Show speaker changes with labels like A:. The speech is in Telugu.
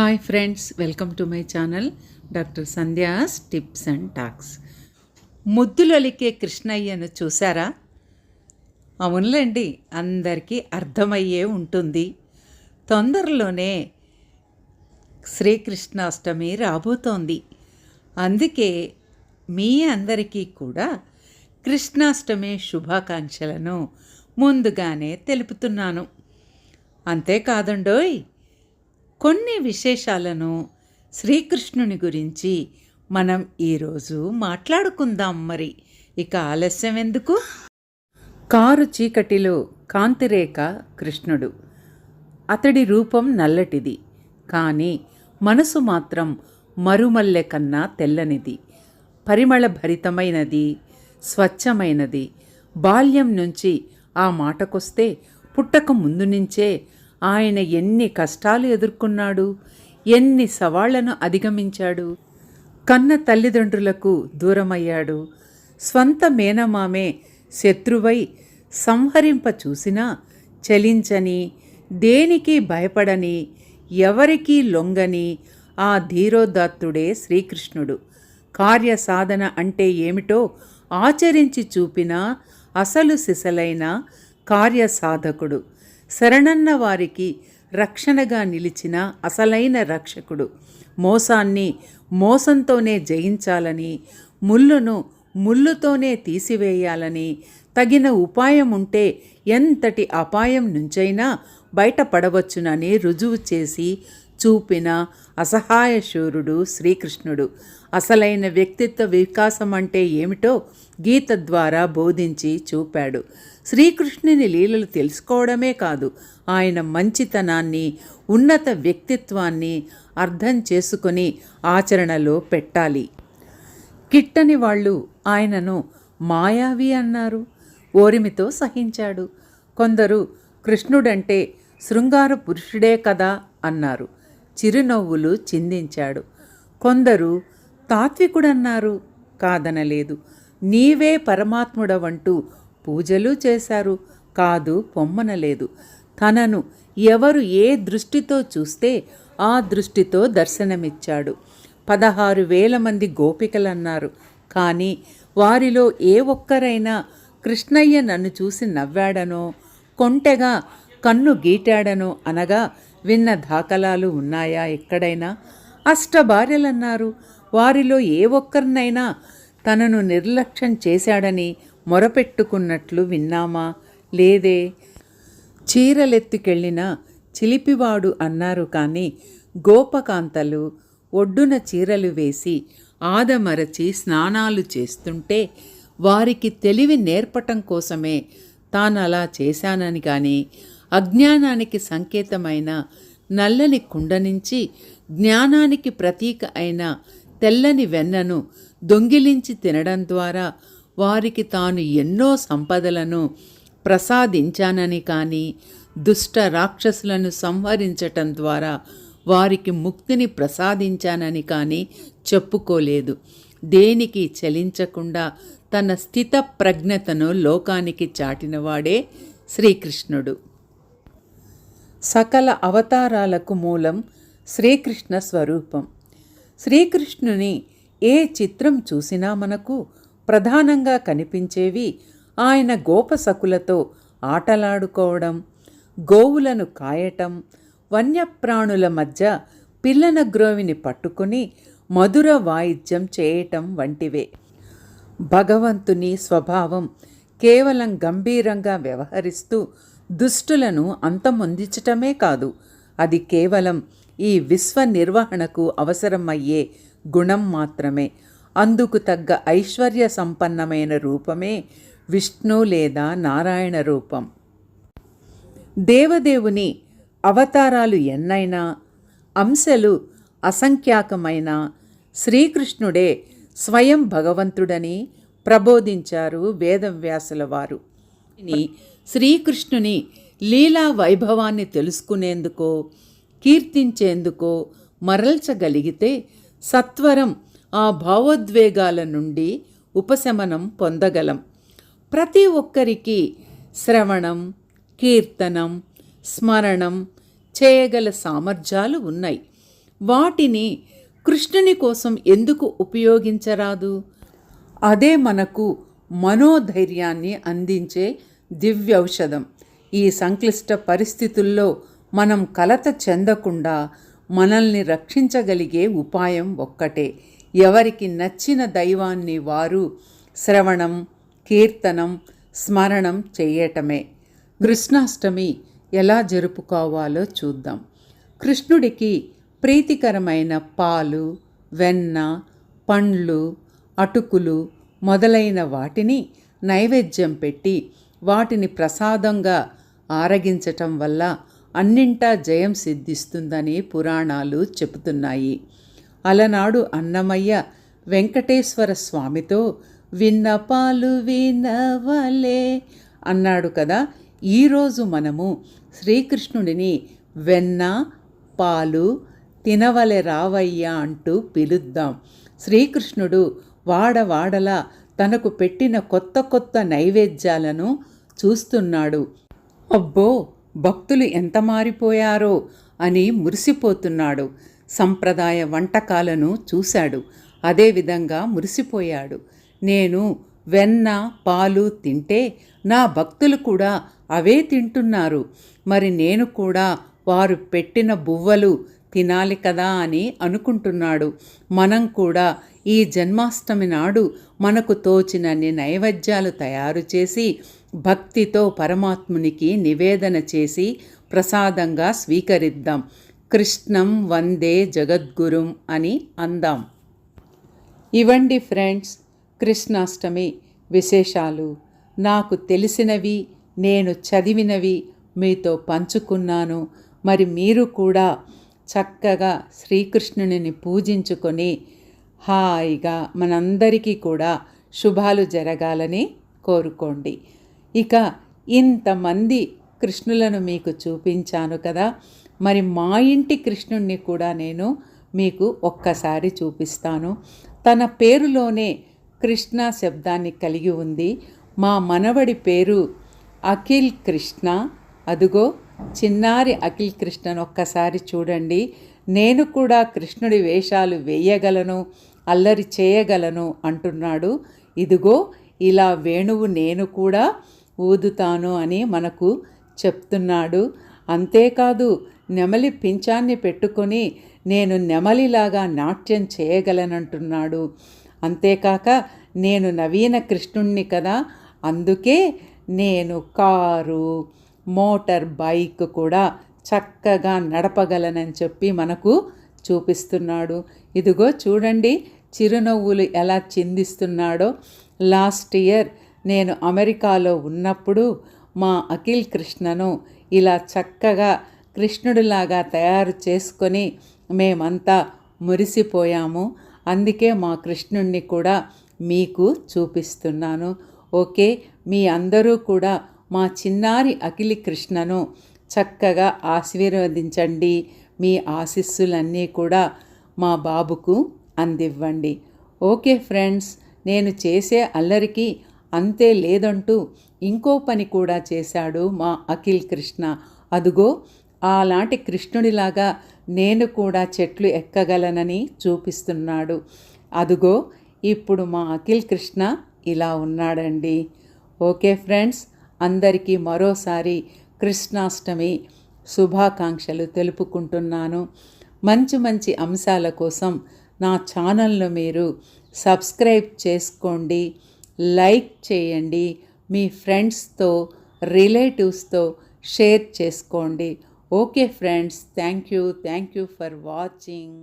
A: Hi friends welcome to my channel doctor Sandhya's tips and talks ముద్దులొలికే కృష్ణయ్యను చూసారా? అవునులేండి అందరికీ అర్థమయ్యే ఉంటుంది. తొందరలోనే శ్రీకృష్ణాష్టమి రాబోతోంది. అందుకే మీ అందరికీ కూడా కృష్ణాష్టమి శుభాకాంక్షలను ముందుగానే తెలుపుతున్నాను. అంతేకాదండోయ్ కొన్ని విశేషాలను శ్రీకృష్ణుని గురించి మనం ఈరోజు మాట్లాడుకుందాం మరి. ఇక ఆలస్యం ఎందుకు? కారు చీకటిలో కాంతిరేఖ కృష్ణుడు. అతడి రూపం నల్లటిది కానీ మనసు మాత్రం మరుమల్లె కన్నా తెల్లనిది. పరిమళ భరితమైనది స్వచ్ఛమైనది. బాల్యం నుంచి ఆ మాటకొస్తే పుట్టక ముందు నుంచే ఆయన ఎన్ని కష్టాలు ఎదుర్కొన్నాడు ఎన్ని సవాళ్ళను అధిగమించాడు. కన్న తల్లిదండ్రులకు దూరమయ్యాడు. స్వంత మేనమామే శత్రువై సంహరింప చూసినా చలించని దేనికి భయపడని ఎవరికీ లొంగని ఆ ధీరోదాత్తుడే శ్రీకృష్ణుడు. కార్యసాధన అంటే ఏమిటో ఆచరించి చూపిన అసలు సిసలైన కార్యసాధకుడు. శరణన్న వారికి రక్షణగా నిలిచిన అసలైన రక్షకుడు. మోసాన్ని మోసంతోనే జయించాలని ముళ్ళును ముళ్ళుతోనే తీసివేయాలని తగిన ఉపాయం ఉంటే ఎంతటి అపాయం నుంచైనా బయటపడవచ్చునని రుజువు చేసి చూపిన అసహాయ శూరుడు శ్రీకృష్ణుడు. అసలైన వ్యక్తిత్వ వికాసం అంటే ఏమిటో గీత ద్వారా బోధించి చూపాడు. శ్రీకృష్ణుని లీలలు తెలుసుకోవడమే కాదు ఆయన మంచితనాన్ని ఉన్నత వ్యక్తిత్వాన్ని అర్థం చేసుకొని ఆచరణలో పెట్టాలి. కిట్టని వాళ్ళు ఆయనను మాయావి అన్నారు. ఓరిమితో సహించాడు. కొందరు కృష్ణుడంటే శృంగార పురుషుడే కదా అన్నారు. చిరునవ్వులు చిందించాడు. కొందరు తాత్వికుడన్నారు కాదనలేదు. నీవే పరమాత్ముడవంటూ పూజలు చేశారు కాదు పొమ్మనలేదు. తనను ఎవరు ఏ దృష్టితో చూస్తే ఆ దృష్టితో దర్శనమిచ్చాడు. పదహారు వేల మంది గోపికలన్నారు. కానీ వారిలో ఏ ఒక్కరైనా కృష్ణయ్య నన్ను చూసి నవ్వాడనో కొంటెగా కన్ను గీటాడనో అనగా విన్న దాఖలాలు ఉన్నాయా ఎక్కడైనా? అష్టభార్యలన్నారు. వారిలో ఏ ఒక్కరినైనా తనను నిర్లక్ష్యం చేశాడని మొరపెట్టుకున్నట్లు విన్నామా? లేదే. చీరలెత్తుకెళ్ళిన చిలిపివాడు అన్నారు కానీ గోపకాంతలు ఒడ్డున చీరలు వేసి ఆదమరచి స్నానాలు చేస్తుంటే వారికి తెలివి నేర్పటం కోసమే తాను అలా చేశానని కానీ అజ్ఞానానికి సంకేతమైన నల్లని కుండ నుంచి జ్ఞానానికి ప్రతీక అయిన తెల్లని వెన్నను దొంగిలించి తినడం ద్వారా వారికి తాను ఎన్నో సంపదలను ప్రసాదించానని కానీ దుష్ట రాక్షసులను సంహరించటం ద్వారా వారికి ముక్తిని ప్రసాదించానని కానీ చెప్పుకోలేదు. దేనికి చలించకుండా తన స్థిత ప్రజ్ఞతను లోకానికి చాటినవాడే శ్రీకృష్ణుడు. సకల అవతారాలకు మూలం శ్రీకృష్ణ స్వరూపం. శ్రీకృష్ణుని ఏ చిత్రం చూసినా మనకు ప్రధానంగా కనిపించేవి ఆయన గోపసకులతో ఆటలాడుకోవడం గోవులను కాయటం వన్యప్రాణుల మధ్య పిల్లన గ్రోవిని పట్టుకుని మధుర వాయిద్యం చేయటం వంటివే. భగవంతుని స్వభావం కేవలం గంభీరంగా వ్యవహరిస్తూ దుష్టులను అంతమొందించటమే కాదు అది కేవలం ఈ విశ్వ నిర్వహణకు అవసరమయ్యే గుణం మాత్రమే. అందుకు తగ్గ ఐశ్వర్య సంపన్నమైన రూపమే విష్ణు లేదా నారాయణ రూపం. దేవదేవుని అవతారాలు ఎన్నైనా అంశలు అసంఖ్యాకమైన శ్రీకృష్ణుడే స్వయం భగవంతుడని ప్రబోధించారు వేదవ్యాసుల వారు. శ్రీకృష్ణుని లీలా వైభవాన్ని తెలుసుకునేందుకో కీర్తించేందుకో మరల్చగలిగితే సత్వరం ఆ భావోద్వేగాల నుండి ఉపశమనం పొందగలం. ప్రతి ఒక్కరికి శ్రవణం కీర్తనం స్మరణం చేయగల సామర్థ్యాలు ఉన్నాయి. వాటిని కృష్ణుని కోసం ఎందుకు ఉపయోగించరాదు? అదే మనకు మనోధైర్యాన్ని అందించే దివ్యౌషధం. ఈ సంక్లిష్ట పరిస్థితుల్లో మనం కలత చెందకుండా మనల్ని రక్షించగలిగే ఉపాయం ఒక్కటే. ఎవరికి నచ్చిన దైవాన్ని వారు శ్రవణం కీర్తనం స్మరణం చేయటమే. కృష్ణాష్టమి ఎలా జరుపుకోవాలో చూద్దాం. కృష్ణుడికి ప్రీతికరమైన పాలు వెన్న పండ్లు అటుకులు మొదలైన వాటిని నైవేద్యం పెట్టి వాటిని ప్రసాదంగా ఆరగించటం వల్ల అన్నింటా జయం సిద్ధిస్తుందని పురాణాలు చెబుతున్నాయి. అలనాడు అన్నమయ్య వెంకటేశ్వర స్వామితో విన్నపాలు వినవలే అన్నాడు కదా. ఈరోజు మనము శ్రీకృష్ణుడిని వెన్న పాలు తినవలె రావయ్యా అంటూ పిలుద్దాం. శ్రీకృష్ణుడు వాడవాడలా తనకు పెట్టిన కొత్త కొత్త నైవేద్యాలను చూస్తున్నాడు. అబ్బో! భక్తులు ఎంత మారిపోయారో అని మురిసిపోతున్నాడు. సంప్రదాయ వంటకాలను చూశాడు. అదేవిధంగా మురిసిపోయాడు. నేను వెన్న పాలు తింటే నా భక్తులు కూడా అవే తింటున్నారు. మరి నేను కూడా వారు పెట్టిన బువ్వలు తినాలి కదా అని అనుకుంటున్నాడు. మనం కూడా ఈ జన్మాష్టమి నాడు మనకు తోచినన్ని నైవేద్యాలు తయారు చేసి భక్తితో పరమాత్మునికి నివేదన చేసి ప్రసాదంగా స్వీకరిద్దాం. కృష్ణం వందే జగద్గురుం అని అందాం. ఇవండి ఫ్రెండ్స్ కృష్ణాష్టమి విశేషాలు. నాకు తెలిసినవి నేను చదివినవి మీతో పంచుకున్నాను. మరి మీరు కూడా చక్కగా శ్రీకృష్ణుని పూజించుకొని హాయిగా మనందరికీ కూడా శుభాలు జరగాలని కోరుకోండి. ఇక ఇంతమంది కృష్ణులను మీకు చూపించాను కదా మరి మా ఇంటి కృష్ణుణ్ణి కూడా నేను మీకు ఒక్కసారి చూపిస్తాను. తన పేరులోనే కృష్ణ శబ్దాన్ని కలిగి ఉంది. మా మనవడి పేరు అఖిల్ కృష్ణ. అదుగో చిన్నారి అఖిల్ కృష్ణను ఒక్కసారి చూడండి. నేను కూడా కృష్ణుడి వేషాలు వేయగలను అల్లరి చేయగలను అంటున్నాడు. ఇదిగో ఇలా వేణువు నేను కూడా ఊదుతాను అని మనకు చెప్తున్నాడు. అంతేకాదు నెమలి పింఛాన్ని పెట్టుకొని నేను నెమలిలాగా నాట్యం చేయగలనంటున్నాడు. అంతేకాక నేను నవీన కృష్ణుణ్ణి కదా అందుకే నేను కారు మోటార్ బైక్ కూడా చక్కగా నడపగలనని చెప్పి మనకు చూపిస్తున్నాడు. ఇదిగో చూడండి చిరునవ్వులు ఎలా చిందిస్తున్నాడో. లాస్ట్ ఇయర్ నేను అమెరికాలో ఉన్నప్పుడు మా అఖిల్ కృష్ణను ఇలా చక్కగా కృష్ణుడిలాగా తయారు చేసుకొని మేమంతా మురిసిపోయాము. అందుకే మా కృష్ణుణ్ణి కూడా మీకు చూపిస్తున్నాను. ఓకే మీ అందరూ కూడా మా చిన్నారి అఖిలి కృష్ణను చక్కగా ఆశీర్వదించండి. మీ ఆశీస్సులన్నీ కూడా మా బాబుకు అందివ్వండి. ఓకే ఫ్రెండ్స్ నేను చేసే అల్లరికి అంతే లేదంటూ ఇంకో పని కూడా చేశాడు మా అఖిల్ కృష్ణ. అదుగో అలాంటి కృష్ణుడిలాగా నేను కూడా చెట్లు ఎక్కగలనని చూపిస్తున్నాడు. అదుగో ఇప్పుడు మా అఖిల్ కృష్ణ ఇలా ఉన్నాడండి. ఓకే ఫ్రెండ్స్ అందరికీ మరోసారి కృష్ణాష్టమి శుభాకాంక్షలు తెలుపుకుంటున్నాను. మంచి మంచి అంశాల కోసం నా ఛానల్ను మీరు సబ్స్క్రైబ్ చేసుకోండి లైక్ చేయండి మీ ఫ్రెండ్స్తో రిలేటివ్స్తో షేర్ చేసుకోండి. Okay friends thank you thank you for watching.